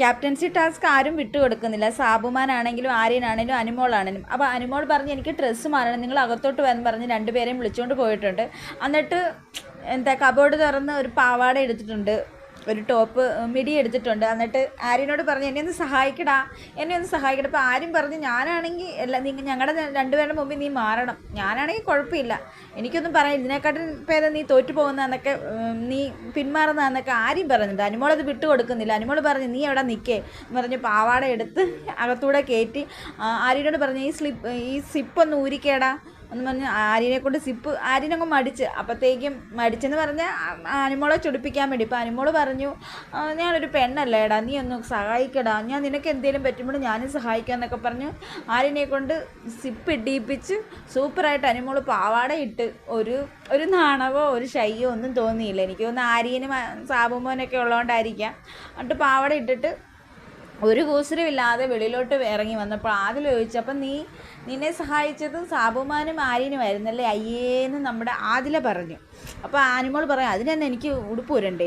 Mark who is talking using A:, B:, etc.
A: Captaincy task ആരും വിട്ടുകൊടുക്കുന്നില്ല. സാബുമാനാണെങ്കിലും ആര്യനാണെങ്കിലും അനുമോളാണെങ്കിലും അപ്പോൾ അനുമോൾ പറഞ്ഞ് എനിക്ക് ഡ്രസ്സ് മാറണം. നിങ്ങൾ അകത്തോട്ട് വന്ന് പറഞ്ഞ് രണ്ടുപേരെയും വിളിച്ചുകൊണ്ട് പോയിട്ടുണ്ട്. എന്നിട്ട് എന്താ കബോർഡ് തുറന്ന് ഒരു പാവാട എടുത്തിട്ടുണ്ട്. ഒരു ടോപ്പ് മിടി എടുത്തിട്ടുണ്ട്. എന്നിട്ട് ആര്യനോട് പറഞ്ഞു എന്നെ ഒന്ന് സഹായിക്കടാ എന്നെ ഒന്ന് സഹായിക്കടാ. അപ്പോൾ ആരും പറഞ്ഞു ഞാനാണെങ്കിൽ എല്ലാ നീ ഞങ്ങളുടെ രണ്ടുപേരുടെ മുമ്പിൽ നീ മാറണം. ഞാനാണെങ്കിൽ കുഴപ്പമില്ല. എനിക്കൊന്നും പറയാം ഇതിനെക്കാട്ടും പേരെ നീ തോറ്റു പോകുന്നതെന്നൊക്കെ നീ പിന്മാറുന്നതെന്നൊക്കെ ആരും പറഞ്ഞിട്ട് അനുമോളത് വിട്ടു കൊടുക്കുന്നില്ല. അനുമോൾ പറഞ്ഞു നീ എവിടെ നിൽക്കേ? എന്ന് പറഞ്ഞ് പാവാട എടുത്ത് അകത്തൂടെ കയറ്റി ആര്യനോട് പറഞ്ഞു ഈ സ്ലിപ്പ് ഈ സിപ്പ് ഒന്ന് ഊരിക്കേടാ. എന്ന് പറഞ്ഞ് ആര്യനെ കൊണ്ട് സിപ്പ് ആര്യനങ്ങ് മടിച്ച്. അപ്പോഴത്തേക്കും മടിച്ചെന്ന് പറഞ്ഞാൽ അനുമോളെ ചൊടിപ്പിക്കാൻ വേണ്ടി. ഇപ്പം അനുമോൾ പറഞ്ഞു "ആ, ഞാനൊരു പെണ്ണല്ലേടാ നീ ഒന്ന് സഹായിക്കടാ. ഞാൻ നിനക്ക് എന്തെങ്കിലും പറ്റുമ്പോൾ ഞാനും സഹായിക്കാം എന്നൊക്കെ പറഞ്ഞു ആര്യനെ കൊണ്ട് സിപ്പ് ഇടിയിപ്പിച്ച് സൂപ്പറായിട്ട് അനുമോൾ പാവാട ഇട്ട് ഒരു ഒരു നാണവോ ഒരു ശയ്യോ ഒന്നും തോന്നിയില്ല. എനിക്ക് തോന്നുന്നു ആര്യനും സാബുമോനൊക്കെ ഉള്ളതുകൊണ്ടായിരിക്കാം എന്നിട്ട് പാവാട ഇട്ടിട്ട് ഒരു കൂസലും ഇല്ലാതെ വെളിയിലോട്ട് ഇറങ്ങി വന്നപ്പോൾ ആദ്യം ചോദിച്ചു അപ്പം നീ നിന്നെ സഹായിച്ചതും സാബുമാനും ആര്യനുമായിരുന്നല്ലേ അയ്യേന്ന് നമ്മുടെ ആദില പറഞ്ഞു. അപ്പോൾ ആനിമോൾ പറയാം അതിന് തന്നെ എനിക്ക് ഉടുപ്പ് വരണ്ടേ